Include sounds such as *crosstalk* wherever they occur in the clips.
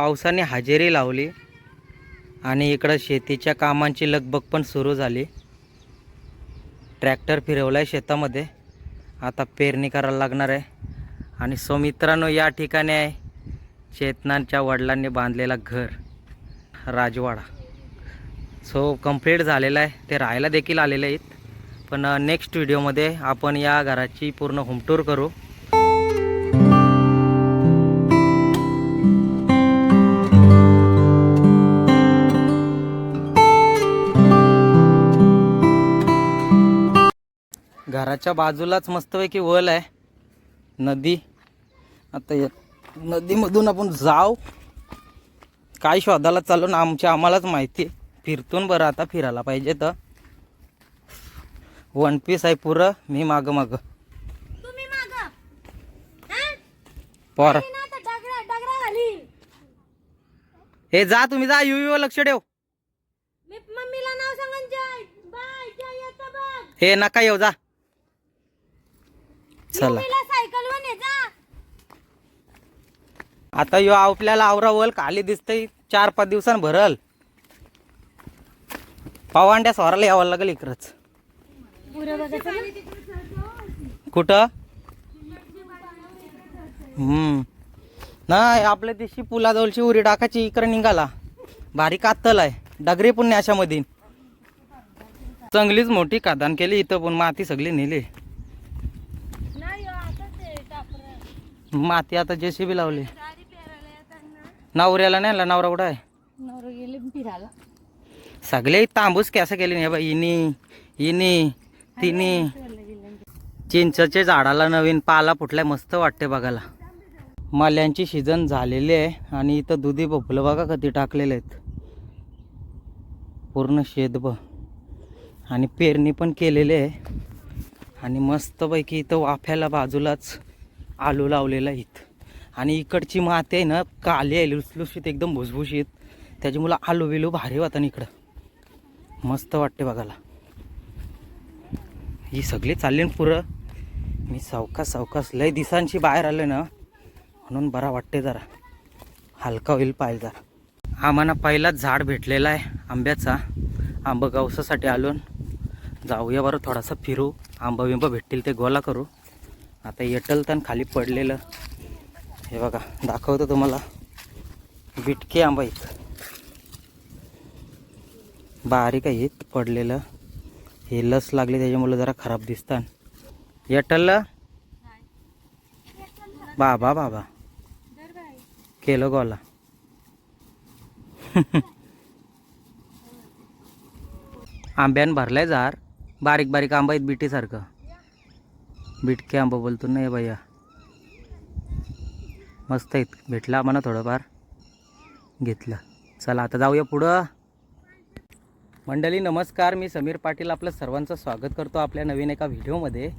पावसाने हजेरी लावली आणि इकडं शेतीच्या कामांची लगबग पण सुरू झाली. ट्रॅक्टर फिरवला आहे शेतामध्ये. आता पेरणी करायला लागणार आहे. आणि सो मित्रांनो या ठिकाणी आहे चेतनांच्या वडिलांनी बांधलेला घर राजवाडा. सो कंप्लीट झालेला आहे. ते राहायला देखील आलेले आहेत. पण uh, नेक्स्ट व्हिडिओमध्ये आपण या घराची पूर्ण होमटूर करू. घराच्या बाजूलाच मस्तपैकी वल आहे. नदी. आता या नदीमधून आपण जाऊ. काय शोधायला चालू ना आमच्या आम्हालाच माहिती आहे. फिरतून बरं आता फिरायला पाहिजे तर. वन पीस आहे पुरं मी माग माग. पोर. हे जा तुम्ही जा यू यू लक्ष ठेव. हे नका येऊ जा. चला. आता यो आपल्याला आवरावल खाली दिसतंय चार पाच दिवसांनी भरल. पवांड्या स्वराला यावं लागेल इकडंच. कुठं? हम्म. नाही आपल्या दिवशी पुलाजवळची उरी टाकाची इकडे निघाला. भारी कातल आहे. डगरी पुण्य अशामध्ये चांगलीच मोठी कादान केली इथं पण माती सगळी नेली नाही हो, असंच आहे टापरं. माती आता जेसीबी लावली. नवऱ्याला नाही नवरा कुठं आहे? नवरा गेले फिरायला. सगळे तांबूस कसं केले नाही बाई इनी इनी तिनी. चिंचच्या झाडाला नवीन पाला फुटलाय मस्त वाटते बघायला. माल्यांची सीझन झालेली आहे आणि इथं दुधी भोपलं बघा कधी टाकलेले आहेत. पूर्ण शेतभ आणि पेरणी पण केलेली आहे. आणि मस्तपैकी इथं वाफ्याला बाजूलाच आलू लावलेला आहे इथं आणि इकडची माती आहे ना काली आहे लुसलुशीत एकदम भुसभुशीत. त्याच्यामुळं आलू बिलू भारी होता इकडं. मस्त वाटते बघायला. ही सगळी चालली ना पुरं. मी सावकास सावकास लय दिसांची बाहेर आले ना म्हणून बरा वाटते जरा. हलका होईल पाय जरा. आम्हाला पहिलाच झाड भेटलेला आहे आंब्याचा. आंबा गवसासाठी आलो. जाऊया बरं थोडासा फिरू. आंबा बिंबा भेटतील ते गोला करू. आता येटल तर खाली पडलेलं. हे बघा दाखवतो तुम्हाला. बिटके आंबा आहेत बारीक आहे पडलेलं. हे लस लागली त्याच्यामुळे जरा खराब दिसतात येटल बाबा बाबा. केलं गोला. *laughs* आंब्यानं भरलाय जार बारीक बारीक आंबा आहेत बिटीसारखं. बिटके आंबा बोलतो नाही भैया. मस्त आहेत. भेटला आम्हाला थोडंफार. घेतलं. चला आता जाऊया पुढं. मंडळी नमस्कार. मी समीर पाटील आपलं सर्वांचं स्वागत करतो आपल्या नवीन एका व्हिडिओमध्ये.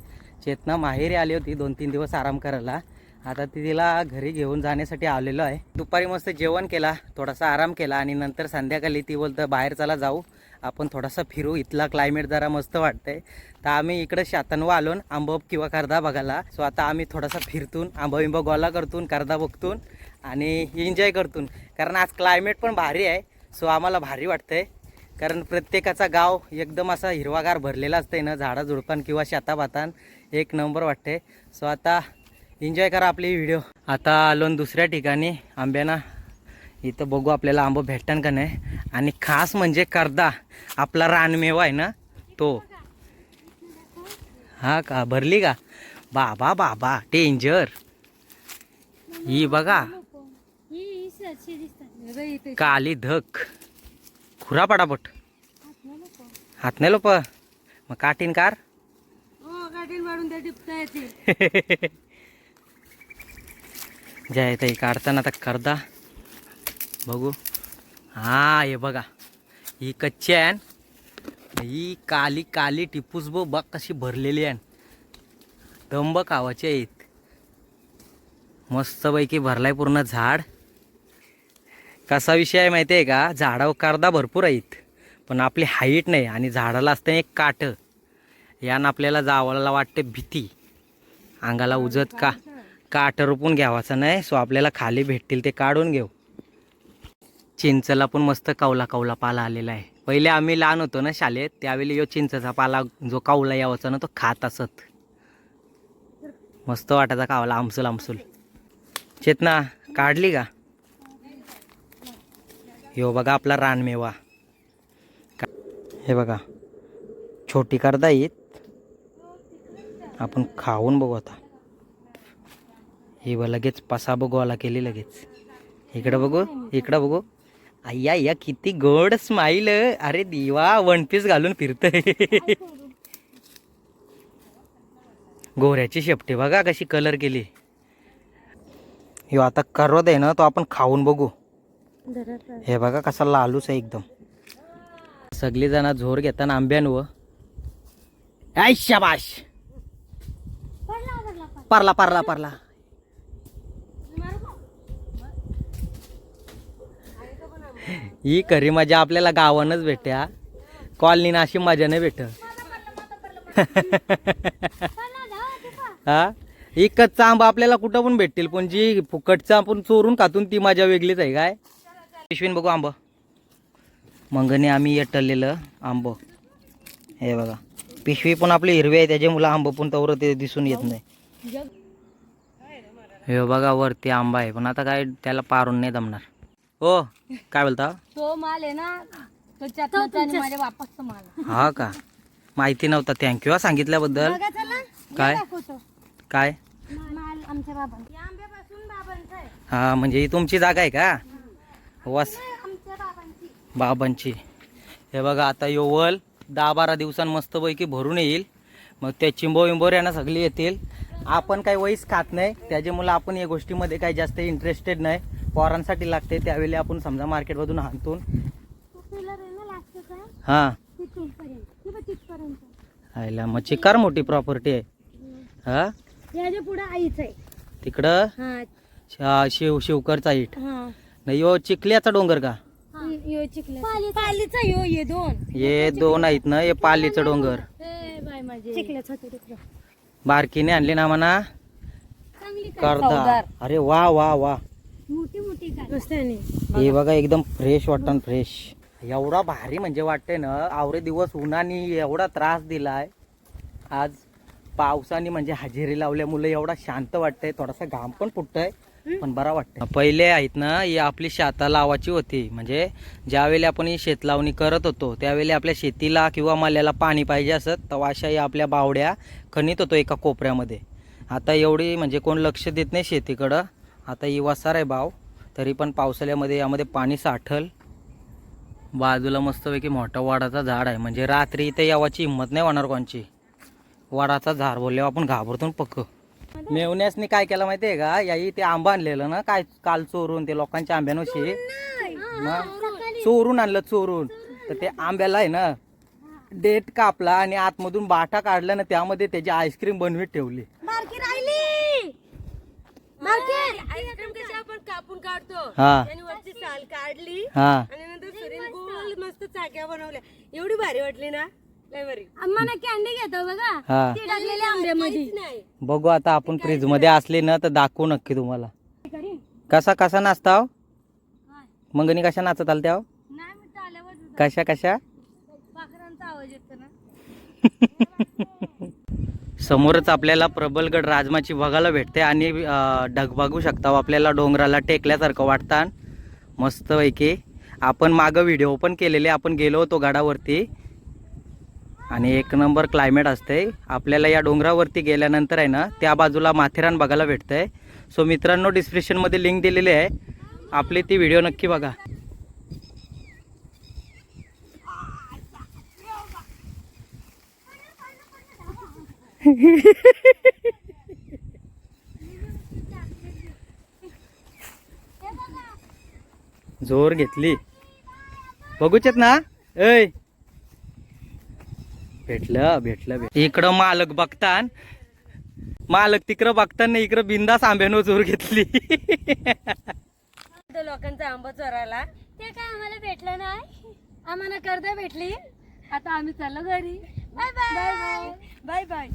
चेतना माहेरी आली होती दोन तीन दिवस आराम करायला. आता ती तिला घरी घेऊन जाण्यासाठी आलेलो आहे. दुपारी मस्त जेवण केला थोडासा आराम केला आणि नंतर संध्याकाळी ती बोलतं बाहेर चला जाऊ. आपण थोडासा फिरू. इथला क्लायमेट जरा मस्त वाटतंय. तर आम्ही इकडं शातनवा आलो आंबब किंवा करदा बघायला. सो आता आम्ही थोडासा फिरतून आंबा गोला करतून करदा बघतून आणि एन्जॉय करतून. कारण आज क्लायमेट पण भारी आहे. सो आम्हाला भारी वाटतंय. कारण प्रत्येकाचा गाव एकदम असा हिरवागार भरलेला असतंय ना. झाडाझुडपान किंवा शेताभातान एक नंबर वाटते सो आता एन्जॉय करा आपली व्हिडिओ आता आलो दुसऱ्या ठिकाणी आंब्याना इथं बघू आपल्याला आंबा भेटन का नाही. आणि खास म्हणजे करदा आपला रानमेवा आहे ना तो. हा का भरली का? बाबा बाबा डेंजर ही बघा. काली धक. खुरा पटापट. हात नाही लोप. मग काटीन कार *laughs* जय ताई काढताना आता करदा. बघू. हा हे बघा. ही कच्ची आहे ही काली काली टिपूस बो बघ कशी भरलेली आहे दंब कावाचे आहेत मस्तपैकी भरलाय पूर्ण झाड. कसा विषय आहे माहिती आहे का? झाडावर करदा भरपूर आहेत पण आपली हाईट नाही आणि झाडाला असतं एक काट यानं आपल्याला जावाला वाटते भीती. अंगाला उजत का? काट रोपून घ्यावाचं नाही. सो आपल्याला खाली भेटतील ते काढून घेऊ. चिंचला पण मस्त कौला कावला पाला आलेला आहे. पहिले आम्ही लहान होतो ना शाळेत त्यावेळी यो चिंचचा पाला जो कावला यावाचा ना तो खात असत. मस्त वाटायचा कावला आमसूल आमसूल. चेतना काढली का? यो बघा आपला रानमेवा. का- हे बघा छोटी करता येत. आपण खाऊन बघू आता. हे बघ लगेच पसा बघू आला केली लगेच. इकडं बघू इकडं बघू. अय्या या किती गोड स्माईल अरे दिवा वन पीस घालून फिरतय. गोऱ्याची शेपटी बघा कशी कलर केली. ह्यो आता करवत आहे ना तो आपण खाऊन बघू. हे बघा कसा लालूच आहे एकदम. सगळी जण झोर घेताना आंब्यानव. आय शाबाश. पारला पारला पारला. ही खरी मजा आपल्याला गावानच भेटते हा कॉलनीनं अशी मजा नाही भेट हा? ही कच्चा आंबा आपल्याला कुठं पण भेटतील पण जी फुकटचा आपण चोरून खातून ती मजा वेगळीच आहे काय? पिशवीन बघू आंबा. मंगने आम्ही येटलेलं आंब. हे बघा. पिशवी पण आपली हिरवी आहे त्याच्या मुलं आंब पण तवर ते दिसून येत नाही. हे बघा वरती आंबा आहे पण आता काय त्याला पारून नाही जमणार. हो काय बोलता? तो माल आहे ना तो चटणीचा आणि माझ्या बापाचा माल. हा का? माहिती नव्हता. थँक्यू हा सांगितल्याबद्दल. बघा चला काय? दाखवतो. काय? माल आमच्या बाबांचा. या आंब्यापासून बाबांचा आहे. हा म्हणजे ही तुमची जागा आहे का? वस आमच्या बाबांची. बाबांची. हे बघा आता योवल दहा बारा दिवसां मस्तपैकी भरून येईल. मग ते चिंबो विंबोर यांना सगळी येतील. आपण काही वहीच खात नाही. त्याच्यामुळे आपण या गोष्टीमध्ये काही जास्त इंटरेस्टेड नाही. पोरांसाठी लागते त्यावेळी आपण समजा मार्केटमधून का? हां. आयला मग चिकार मोठी प्रॉपर्टी आहे. हा? याच्यापुढे आईच आहे. तिकडं? हा. शा- शिव शिवकरचा इट. हा. नाही यो चिखल्याचा डोंगर का? पालीचा. यो ये दोन. हे दोन आहेत ना हे पालीचं डोंगर. चिखल्याच तिकडं. बारकीने आणली ना म्हणा. चांगली करदा अरे वा वा वा. मोठी मोठी रस्त्याने. हे बघा एकदम फ्रेश वाटतं फ्रेश एवढा भारी म्हणजे वाटतंय ना आवरे दिवस उन्हाने एवढा त्रास दिलाय. आज पावसाने म्हणजे हजेरी लावल्यामुळे एवढा शांत वाटतंय. थोडासा घाम पण फुटतंय पण बरा वाटतंय. पहिले आहेत ना ही आपली शेता लावाची होती. म्हणजे ज्यावेळी आपण ही शेत लावणी करत होतो त्यावेळी आपल्या शेतीला किंवा माल्याला पाणी पाहिजे असत तेव्हा अशा या आपल्या बावड्या खणीत होतो एका कोपऱ्यामध्ये. आता एवढी म्हणजे कोण लक्ष देत नाही शेतीकडं. आता इवासार आहे भाव. तरी पण पावसाळ्यामध्ये यामध्ये पाणी साठल. बाजूला मस्तपैकी मोठा वाडाचा झाड आहे. म्हणजे रात्री इथे यावाची हिंमत नाही होणार कोणची. वाडाचा झाड बोलल्यावर आपण घाबरतून पक्क. मेवण्यासनी काय केलं माहिती आहे का? याही ते आंबा आणलेलं ना काय काल चोरून ते लोकांच्या आंब्यानुशी चोरून आणलं चोरून. तर ते आंब्याला आहे ना डेट कापला आणि आतमधून बाटा काढला ना त्यामध्ये त्याची आईस्क्रीम बनवीत ठेवली. आईस्क्रीम कशी आपण कापून काढतो. हा. आणि वरची साल काढली. हा. आणि नंतर सुरीन गोल मस्त चाक्या बनवल्या. एवढी भारी वाटली ना? लय भारी. आम्हाला कॅन्डी घेतो बघा. हा. ती टाकलेली आंब्यामध्ये नाही बघू आता आपण फ्रीजमध्ये असले ना तर दाखवू नक्की तुम्हाला. कसा कसा नाचता हो? मंगनी कशा नाचत आल त्या नाही मी आल्यावर कशा कशा? पाखरांचा आवाज येतो ना. समोरच आपल्याला प्रबलगड राजमाची बघायला भेटते आणि ढगभागू शकता आपल्याला डोंगराला टेकल्यासारखं वाटतं. मस्तपैकी. आपण मागं व्हिडिओ पण केलेले. आपण गेलो होतो गडावरती. आणि एक नंबर क्लायमेट असते. आपल्याला या डोंगरावरती गेल्यानंतर आहे ना त्या बाजूला माथेरान बघायला भेटतंय. सो मित्रांनो डिस्क्रिप्शनमध्ये लिंक दिलेली आहे. आपली ती व्हिडिओ नक्की बघा. *laughs* जोर घेतली. बघूचेत ना. ऐ. भेटलं भेटलं भेट इकडं मालक बघतान. मालक तिकडं बघताना इकडं बिंदास आंब्यानं जोर घेतली. *laughs* लोकांचा आंबा चोरायला ते काय आम्हाला भेटलं नाही? आम्हाला कर्ज भेटली. आता आम्ही चाललो घरी. Bye bye. Bye bye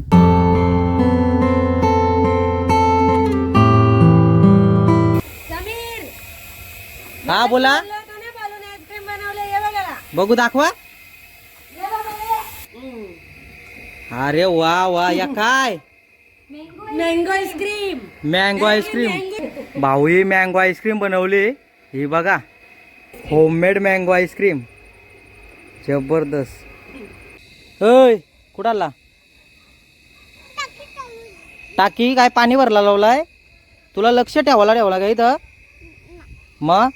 Sameer. हा बोला. बघू दाखवा. अरे वा वा या काय? Mango ice cream. Mango ice cream. भाऊही mango ice cream बनवली. ही बघा. Homemade mango ice cream. जबरदस्त. होय कुठाला टाकी काय पाणी भरला लावलाय? तुला लक्ष ठेवायला ठेवला का इथं? मग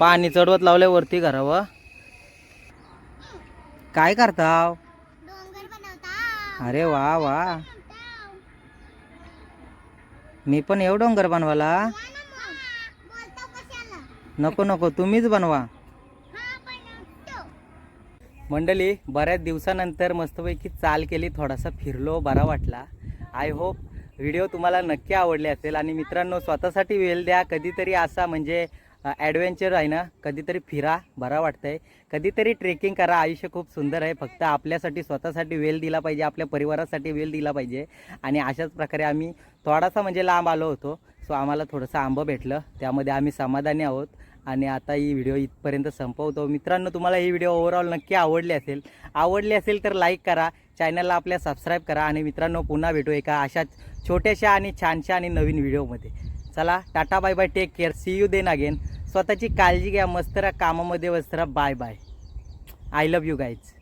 पाणी चढवत लावलंय वरती घरावर. काय करताव? अरे वा वा. मी पण येऊ डोंगर बनवायला? नको नको तुम्हीच बनवा. मंडळी बऱ्याच दिवसानंतर मस्तपैकी चाल केली थोडासा फिरलो बरा वाटला. आय होप व्हिडिओ तुम्हाला नक्की आवडले असेल. आणि मित्रांनो स्वतःसाठी वेळ द्या. कधीतरी असा म्हणजे ॲडव्हेंचर आहे ना कधीतरी फिरा बरा वाटतंय. कधीतरी ट्रेकिंग करा. आयुष्य खूप सुंदर आहे. फक्त आपल्यासाठी स्वतःसाठी वेळ दिला पाहिजे. आपल्या परिवारासाठी वेळ दिला पाहिजे. आणि अशाच प्रकारे आम्ही थोडासा म्हणजे लांब आलो होतो. सो आम्हाला थोडंसं आंबं भेटलं. त्यामध्ये आम्ही समाधानी आहोत. आणि आता ही व्हिडिओ इथपर्यंत संपवतो. मित्रांनो तुम्हाला ही व्हिडिओ ओव्हरऑल नक्की आवडली असेल आवडली असेल तर लाईक करा चॅनलला आपल्या सबस्क्राईब करा आणि मित्रांनो पुन्हा भेटू एका अशाच छोट्याशा आणि छानशा आणि नवीन व्हिडिओमध्ये चला tata bye bye take care see you then again स्वतःची काळजी घ्या मस्त राहा कामामध्ये मस्त राहा bye bye I love you guys